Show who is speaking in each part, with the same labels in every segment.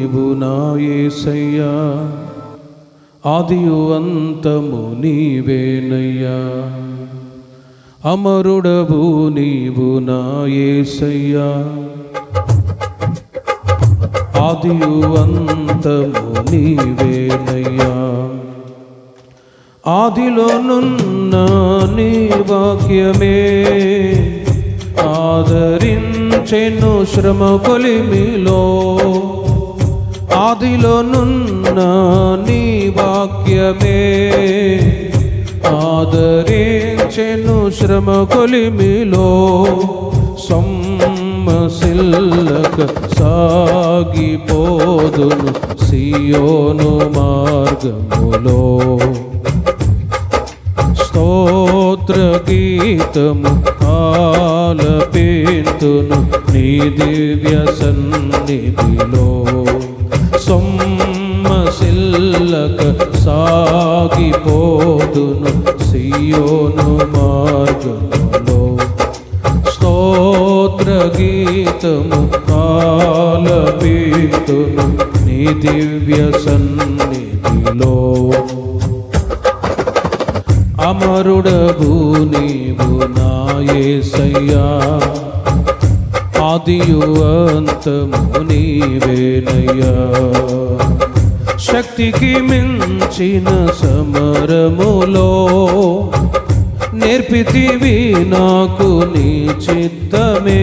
Speaker 1: నీవు నా ఆదియు అంతము నీవేనయ్యా. అమరుడవు నీవు నా యేసయ్యా ఆదియు అంతము నీవేనయ్యా. ఆదిలోనున్న నీ వాక్యమే ఆదరించెను శ్రమ కొలిమిలో. ఆదిలో నున్న నీ వాక్యమే. ఆదరించెను శ్రమ కొలిమిలో సొమ్మసిల్లక సాగిపోదును సియోను మార్గములో. స్తోత్ర గీతము ఆలపింతును నీ దివ్య సన్నిధిలో. సొమ్మసిల్లక సాగిపోదును సియోను మార్గములో స్తోత్ర గీతము కాలపీతును నీ దివ్య సన్నిధిలో. అమరుడవు నీవు నా సయ్యా ఆదియు అంతము నీవేనయ్యా శక్తికి మించిన సమరములో నేర్పితివి నాకు నీ చిత్తమే.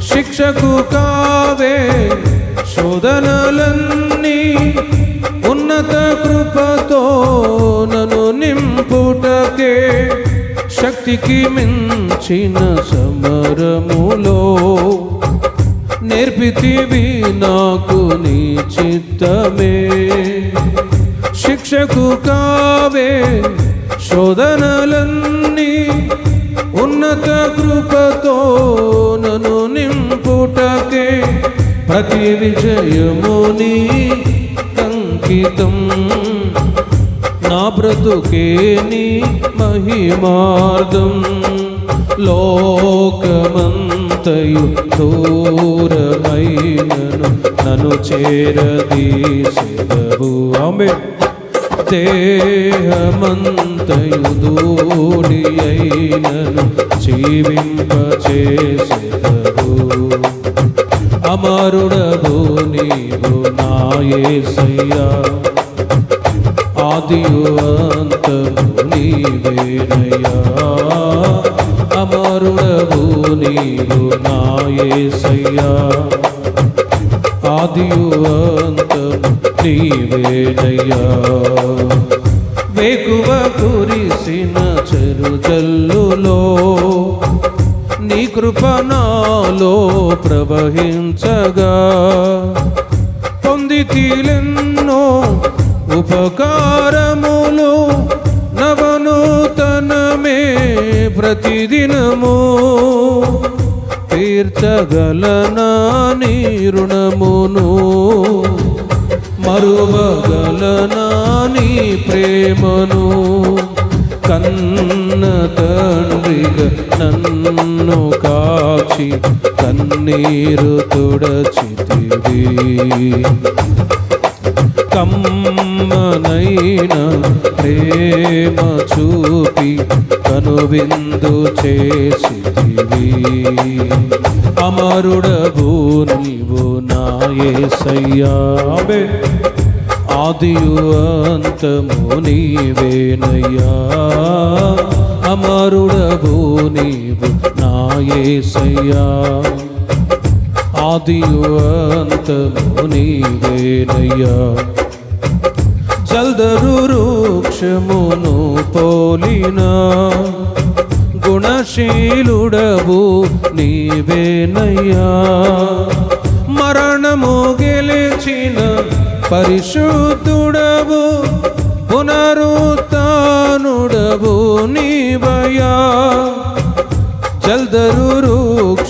Speaker 1: శిక్షకు కావే శోధనలన్నీ ఉన్నత కృపతో శక్తికి మించిన సమరములో నేర్పితివి నాకు నీ చిత్తమే. శిక్షకు కావే శోధనలన్నీ ఉన్నత కృపతో నన్ను నింపుటకే ప్రతి విజయముని అంకితం. నా బ్రతుకే నీ మహిమార్థం లోకమంతయు దూరమైనను నన్ను చేరదీసెదవు ఆమె దేహమంతయు దూడి అయినను జీవింపచేసెదవు అమరుడవు నీవు నాయసయ్యా ఆదియు నీవేనయ్యా అమరుడవు నీవు నాయసయ్యా ఆదియు నీవేనయ్యా వేకువ కురిసిన చెరు జల్లులో నీ కృపణలో ప్రవహించగా ప్రవహించగా పొందితీలెన్నో ఉపకారములు నవనూతనమే ప్రతిదినము. తీర్చగలనా నీ రుణమును? మరువగలనా నీ ప్రేమను? కన్న తండ్రిగా నన్ను కాచి కన్నీరు తుడచితివి కమ్మనైన ప్రేమ చూపి కనువిందు చేసితివి. అమరుడవు నీవు నాయసయ్యాబే ఆదియు అంతము నీవేనయ్యా. అమరుడవు నీవు నాయసయ్యా ఆదియు అంతము నీవేనయ్యా జల్దరు వృక్షమును పోలిన గుణశీలుడవు నీవేనయ్యా. మరణము గెలిచిన పరిశుద్ధుడవు పునరుత్నుడవు నీవయా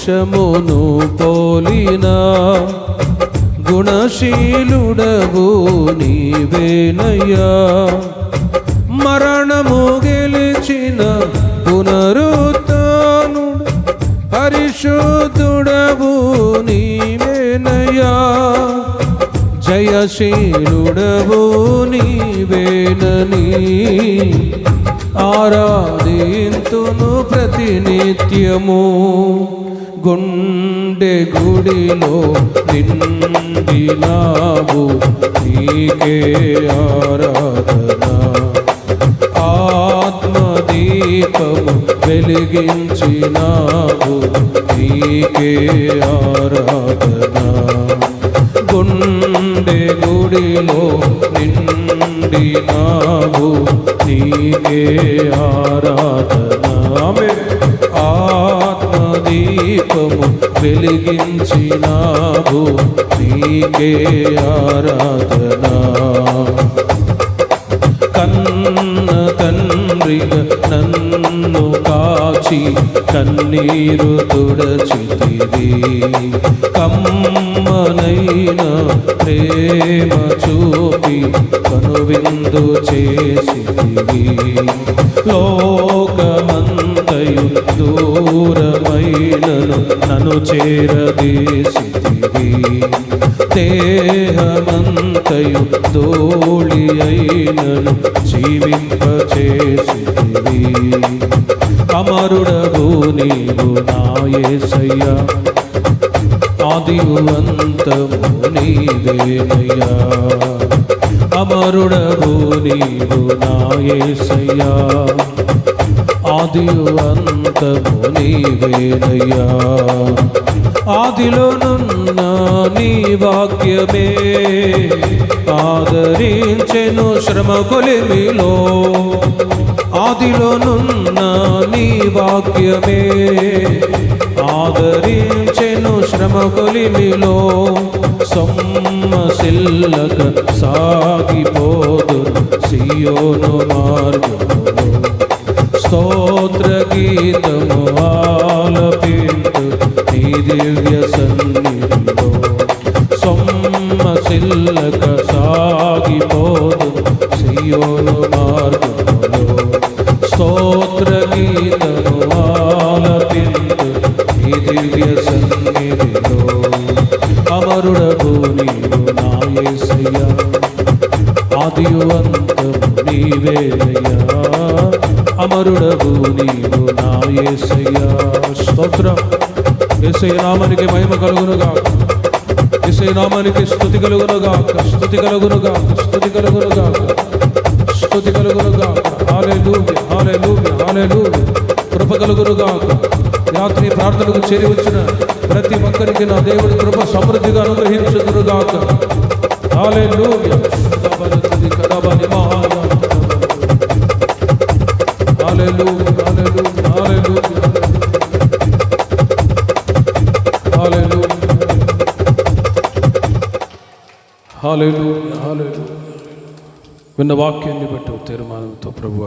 Speaker 1: వృక్షమును పోలినా గుణశీలుడవు నీవేనయ్యా మరణము గెలిచిన పునరుత్నుడు పరిశుద్ధుడవు నీవేనయ్యా జయశీలుడవు నీవేనని ఆరాధింతును ప్రతినిత్యము గుండె గుడిలో నిండినావు. నీకే ఆరాధన. ఆత్మదీపము వెలిగించినావు. నీకే ఆరాధన. గుండె గుడిలో నిండినావు. నీకే ఆరాధన. ఆమె దీపము వెలిగించినావు. నీకే ఆరాధన. కన్న తండ్రిగా నన్ను కాచి కన్నీరు తుడచితివి. కమ్మనైన ప్రేమ చూపి కనువిందు చేసితివి. లోకమంతయు దూరమైనను నన్ను చేరదీసితివి దేహమంతయు తోళి అయినను జీవింపచేసితివి. అమరుడవు నీవు నాయసయ్యా ఆదియు అంతము నీవేనయ్యా అమరుడవు నీవు నాయసయ్యా ఆదియు అంతము నీవేనయ్యా. ఆదిలోనున్న నీ వాక్యమే. ఆదరించెను శ్రమ కొలిమిలో. ఆదిలోనున్న నీ వాక్యమే. ఆదరించెను శ్రమ కొలిమిలో. సొమ్మసిల్లక సాగిపోదు సియోను మార్గములో. స్తోత్ర గీతము ఆలపింటు నీ దివ్య సన్నిధిలో సొమ్మసిల్లక సాగిపోదు సియోను మార్గములో. స్తోత్ర గీతము ఆలపింతు నీ దివ్య సన్నిధిలో. అమరుడవు నీవు నాయసయ్యా ఆదియు అంతము నీవేనయ్యా అమరుడవు నీవు నా స్తోత్రం. యేసయ్య నామానికి మహిమ కలుగునుగా. యేసయ్య నామానికి స్థుతి కలుగునుగా. స్థుతి కలుగునుగా. స్థుతి కలుగునుగా. స్థుతి కలుగునుగా. హల్లెలూయా హల్లెలూయా హల్లెలూయా. కృప కలుగునుగా. రాత్రి ప్రార్థనకు చేరి వచ్చిన ప్రతి ఒక్కరికి నా దేవుడి కృప సమృద్ధిగా అనుగ్రహించుదురుగాక. హల్లెలూయా. కబరతుది కరబని మహాయ హల్లెలూయా హల్లెలూయా హల్లెలూయా హల్లెలూయా. హల్లెలూయా హాలేదు విన్న వాక్యాన్ని బట్టి తీర్మానంతో ప్రభువ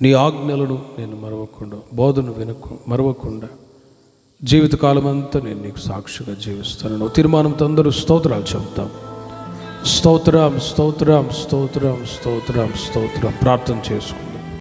Speaker 1: నీ ఆజ్ఞలను నేను మరవకుండా బోధను వినకు మరవకుండా జీవితకాలం అంతా నేను నీకు సాక్షిగా జీవిస్తాను తీర్మానంతో అందరూ స్తోత్రాలు చెప్తాం స్తోత్రం స్తోత్రం స్తోత్రం స్తోత్రం స్తోత్రం ప్రార్థన చేసుకుంటాం